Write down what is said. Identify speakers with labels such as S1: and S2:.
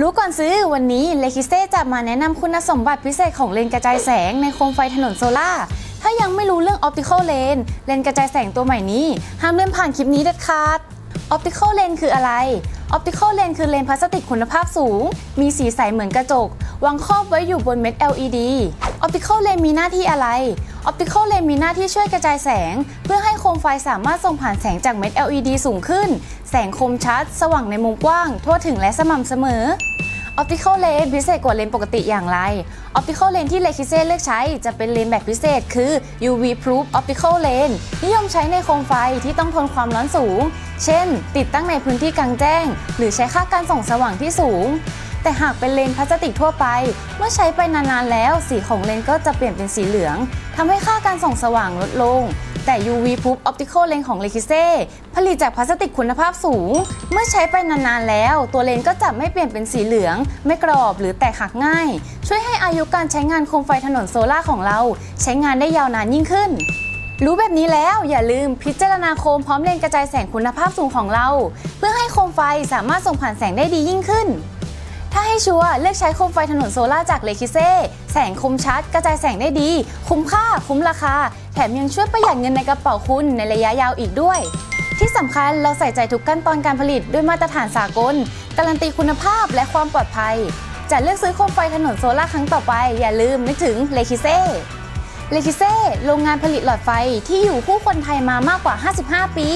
S1: รู้ก่อนซื้อวันนี้เลคิเซ่จะมาแนะนำคุณสมบัติพิเศษของเลนกระจายแสงในโคมไฟถนนโซล่าถ้ายังไม่รู้เรื่อง Optical Lens เลนกระจายแสงตัวใหม่นี้ ห้ามเลื่อนผ่านคลิปนี้เด็ดขาด Optical Lens คืออะไร Optical Lens คือเลนส์พลาสติกคุณภาพสูง มีสีใสเหมือนกระจก วางครอบไว้อยู่บนเม็ด LED Optical Lens มีหน้าที่อะไร Optical Lens มีหน้าที่ช่วยกระจายแสง เพื่อให้โคมไฟสามารถส่งผ่านแสงจากเม็ด LED สูงขึ้น แสงคมชัด สว่างในมุมกว้าง ทั่วถึงและสม่ำเสมอ Optical Lens พิเศษกว่าเลนส์ปกติอย่างไร Optical Lens ที่เลคิเซ่เลือกใช้จะเป็นเลนส์แบบพิเศษ คือ UV Proof Optical Lens นิยมใช้ในโคมไฟที่ต้องทนความร้อนสูง เช่น ติดตั้งในพื้นที่กลางแจ้ง หรือใช้ค่าการส่องสว่างที่สูง แต่หากเป็นเลนพลาสติกทั่วไป เมื่อใช้ไปนานๆแล้ว สีของเลนก็จะเปลี่ยนเป็นสีเหลืองทำให้ค่าการส่องสว่างลดลง แต่ UV Proof Optical Lens ของเลคิเซ่ผลิตจากพลาสติกคุณภาพสูง เมื่อใช้ไปนานๆแล้ว ตัวเลนก็จะไม่เปลี่ยนเป็นสีเหลือง ไม่กรอบหรือแตกหักง่าย ช่วยให้อายุการใช้งานโคมไฟถนนโซล่าของเรา ใช้งานได้ยาวนานยิ่งขึ้นรู้แบบนี้แล้วอย่าลืมพิจารณาโคมพร้อมเลนกระจายแสงคุณภาพสูงของเรา เพื่อให้โคมไฟสามารถส่งผ่านแสงได้ดียิ่งขึ้น ถ้าให้ชัวร์เลือกใช้โคมไฟถนนโซล่าจากเลคิเซ่แสงคมชัด กระจายแสงได้ดี คุ้มค่า คุ้มราคา แถมยังช่วยประหยัดเงินในกระเป๋าคุณในระยะยาวอีกด้วย ที่สำคัญเราใส่ใจทุกขั้นตอนการผลิตด้วยมาตรฐานสากล การันตีคุณภาพและความปลอดภัย จะเลือกซื้อโคมไฟถนนโซล่าครั้งต่อไป อย่าลืมนึกถึงเลคิเซ่เลคิเซ่โรงงานผลิตหลอดไฟที่อยู่คู่คนไทยมามากกว่า 55 ปี